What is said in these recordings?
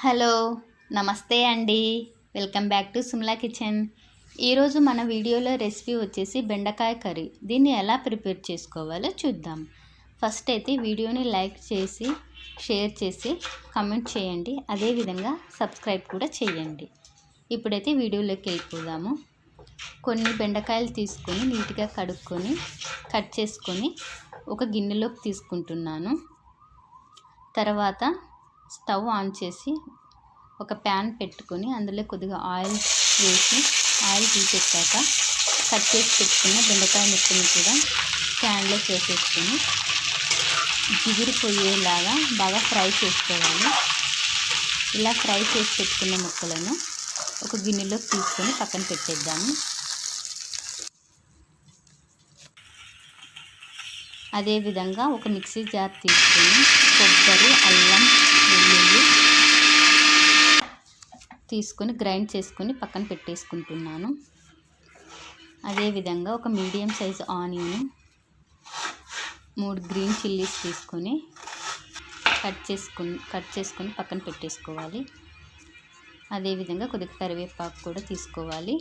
Hello నమస్తే అండి. Welcome back to Sumla kitchen. ఈరోజు మన వీడియోలో రెసిపీ వచ్చేసి బెండకాయ కర్రీ. దీన్ని ఎలా ప్రిపేర్ చేసుకోవాలో చూద్దాం. ఫస్ట్ అయితే వీడియోని లైక్ చేసి షేర్ చేసి కమెంట్ చేయండి. అదేవిధంగా సబ్స్క్రైబ్ కూడా చేయండి. ఇప్పుడైతే వీడియోలోకి వెళ్ళిపోదాము. కొన్ని బెండకాయలు తీసుకొని నీట్గా కడుక్కొని కట్ చేసుకొని ఒక గిన్నెలోకి తీసుకుంటున్నాను. తర్వాత స్టవ్ ఆన్ చేసి ఒక ప్యాన్ పెట్టుకొని అందులో కొద్దిగా ఆయిల్ వేసి ఆయిల్ తీసేసాక కట్ చేసి పెట్టుకున్న బెండకాయ ముక్కని కూడా ప్యాన్లో చేసేసుకొని జిగిరిపోయేలాగా బాగా ఫ్రై చేసుకోవాలి. ఇలా ఫ్రై చేసి పెట్టుకున్న ముక్కలను ఒక గిన్నెలోకి తీసుకొని పక్కన పెట్టేద్దాము. అదేవిధంగా ఒక మిక్సీ జార్ తీసుకొని కొబ్బరి అల్లం వెల్లుల్లి తీసుకొని గ్రైండ్ చేసుకొని పక్కన పెట్టేసుకుంటున్నాను. అదేవిధంగా ఒక మీడియం సైజ్ ఆనియన్ మూడు గ్రీన్ చిల్లీస్ తీసుకొని కట్ చేసుకుని కట్ చేసుకొని పక్కన పెట్టేసుకోవాలి. అదేవిధంగా కొద్దిగా కరివేపాకు కూడా తీసుకోవాలి.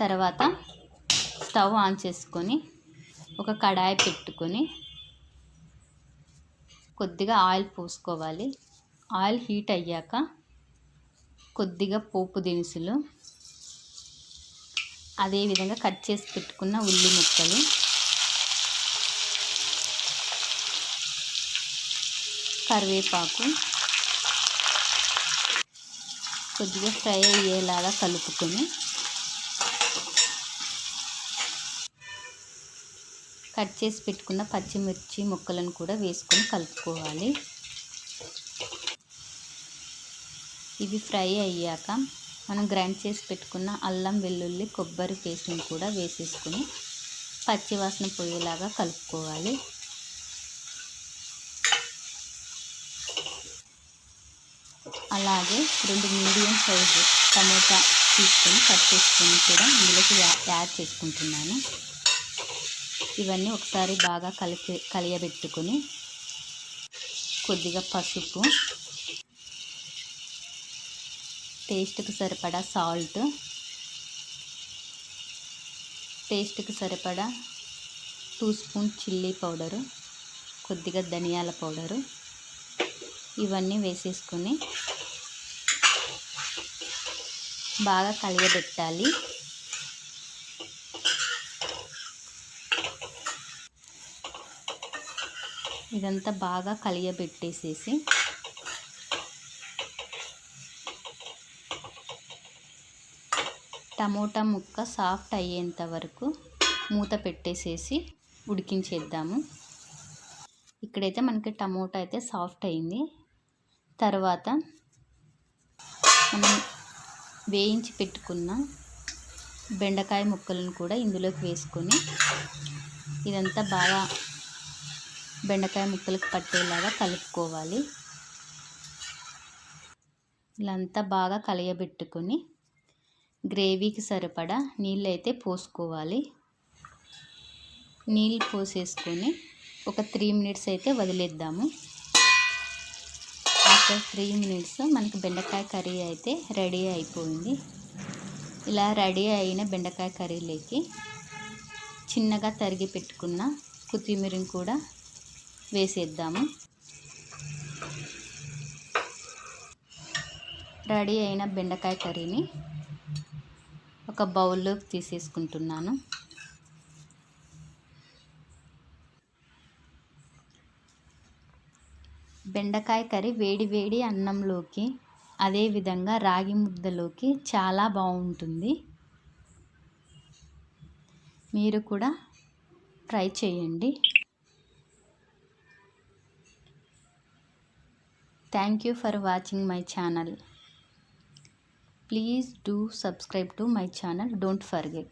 తర్వాత స్టవ్ ఆన్ చేసుకొని ఒక కడాయి పెట్టుకొని కొద్దిగా ఆయిల్ పోసుకోవాలి. ఆయిల్ హీట్ అయ్యాక కొద్దిగా పోపు దినుసులు అదేవిధంగా కట్ చేసి పెట్టుకున్న ఉల్లి ముక్కలు కరివేపాకు కొద్దిగా ఫ్రై అయ్యేలాగా కలుపుకొని కట్ చేసి పెట్టుకున్న పచ్చిమిర్చి ముక్కలను కూడా వేసుకొని కలుపుకోవాలి. ఇవి ఫ్రై అయ్యాక మనం గ్రైండ్ చేసి పెట్టుకున్న అల్లం వెల్లుల్లి కొబ్బరి పేస్ట్ని కూడా వేసేసుకొని పచ్చివాసన పోయేలాగా కలుపుకోవాలి. అలాగే రెండు మీడియం సైజు టమోటా తీసుకొని కట్ చేసుకొని కూడా ఇందులోకి యాడ్ చేసుకుంటున్నాను. ఇవన్నీ ఒకసారి బాగా కలిపి కలియబెట్టుకొని కొద్దిగా పసుపు టేస్ట్కి సరిపడా సాల్ట్ టేస్ట్కి సరిపడా టూ స్పూన్ చిల్లీ పౌడరు కొద్దిగా ధనియాల పౌడరు ఇవన్నీ వేసేసుకొని బాగా కలియబెట్టాలి. ఇదంతా బాగా కలియబెట్టేసేసి టమోటా ముక్క సాఫ్ట్ అయ్యేంత వరకు మూత పెట్టేసేసి ఉడికించేద్దాము. ఇక్కడైతే మనకి టమోటా అయితే సాఫ్ట్ అయింది. తర్వాత మనం వేయించి పెట్టుకున్న బెండకాయ ముక్కలను కూడా ఇందులోకి వేసుకొని ఇదంతా బాగా బెండకాయ ముక్కలకు పట్టేలాగా కలుపుకోవాలి. ఇలా అంతా బాగా కలయబెట్టుకొని గ్రేవీకి సరిపడా నీళ్ళు అయితే పోసుకోవాలి. నీళ్ళు పోసేసుకొని ఒక త్రీ మినిట్స్ అయితే వదిలేద్దాము. ఆఫ్టర్ త్రీ మినిట్స్ మనకి బెండకాయ కర్రీ అయితే రెడీ అయిపోయింది. ఇలా రెడీ అయిన బెండకాయ కర్రీలోకి చిన్నగా తరిగి పెట్టుకున్న కొత్తిమీరని కూడా వేసేద్దాము. రెడీ అయిన బెండకాయ కర్రీని ఒక బౌల్లోకి తీసేసుకుంటున్నాను. బెండకాయ కర్రీ వేడి వేడి అన్నంలోకి అదేవిధంగా రాగి ముద్దలోకి చాలా బాగుంటుంది. మీరు కూడా ట్రై చేయండి. Thank you for watching my channel. Please do subscribe to my channel. Don't forget.